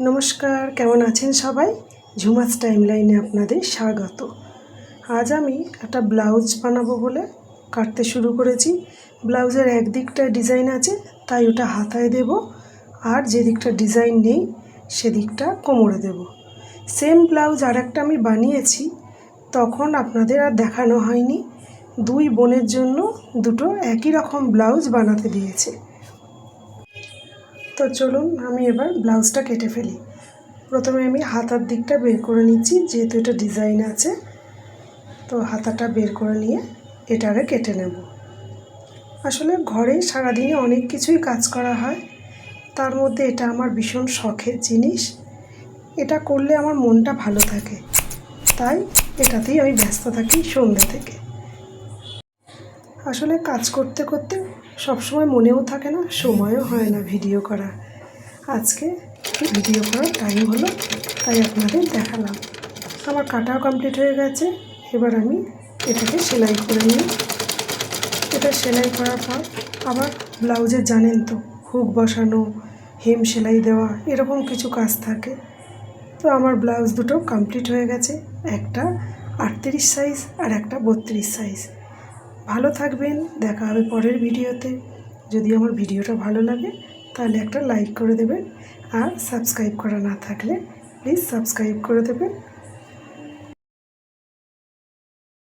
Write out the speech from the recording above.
নমস্কার, কেমন আছেন সবাই? ঝুমাস টাইম লাইনে আপনাদের স্বাগত। আজ আমি একটা ব্লাউজ বানাবো বলে কাটতে শুরু করেছি। ব্লাউজের এক দিকটা ডিজাইন আছে, তাই ওটা হাতায় দেব। আর যে দিকটা ডিজাইন নেই, সেদিকটা কোমরে দেব। সেম ব্লাউজ আর একটা আমি বানিয়েছি, তখন আপনাদের আর দেখানো হয়নি। দুই বোনের জন্য দুটো একই রকম ব্লাউজ বানাতে দিয়েছে। তো চলুন আমি এবার ব্লাউজটা কেটে ফেলি। প্রথমে আমি হাতার দিকটা বের করে নিচ্ছি, যেহেতু এটা ডিজাইন আছে। তো হাতাটা বের করে নিয়ে এটা এটারে কেটে নেব। আসলে ঘরে সারাদিনে অনেক কিছুই কাজ করা হয়। তার মধ্যে এটা আমার ভীষণ শখের জিনিস। এটা করলে আমার মনটা ভালো থাকে। তাই এটাতেই আমি ব্যস্ত থাকি সন্ধ্যে থেকে। আসলে কাজ করতে করতে সবসময় মনেও থাকে না, সময়ও হয় না ভিডিও করা। আজকে ভিডিও করার টাইম হলো, তাই আপনাদের দেখালাম। আমার কাটাও কমপ্লিট হয়ে গেছে, এবার আমি এটাকে সেলাই করে নিই। এটা সেলাই করার পর আবার ব্লাউজে জানেন তো, হুক বসানো, হেম সেলাই দেওয়া, এরকম কিছু কাজ থাকে। তো আমার ব্লাউজ দুটো কমপ্লিট হয়ে গেছে, একটা আটত্রিশ সাইজ আর একটা বত্রিশ সাইজ ভালো থাকবেন, দেখা হবে পরের ভিডিওতে। যদি আমার ভিডিওটা ভালো লাগে, তাহলে একটা লাইক করে দেবেন। আর সাবস্ক্রাইব করা না থাকলে, প্লিজ সাবস্ক্রাইব করে দেবেন।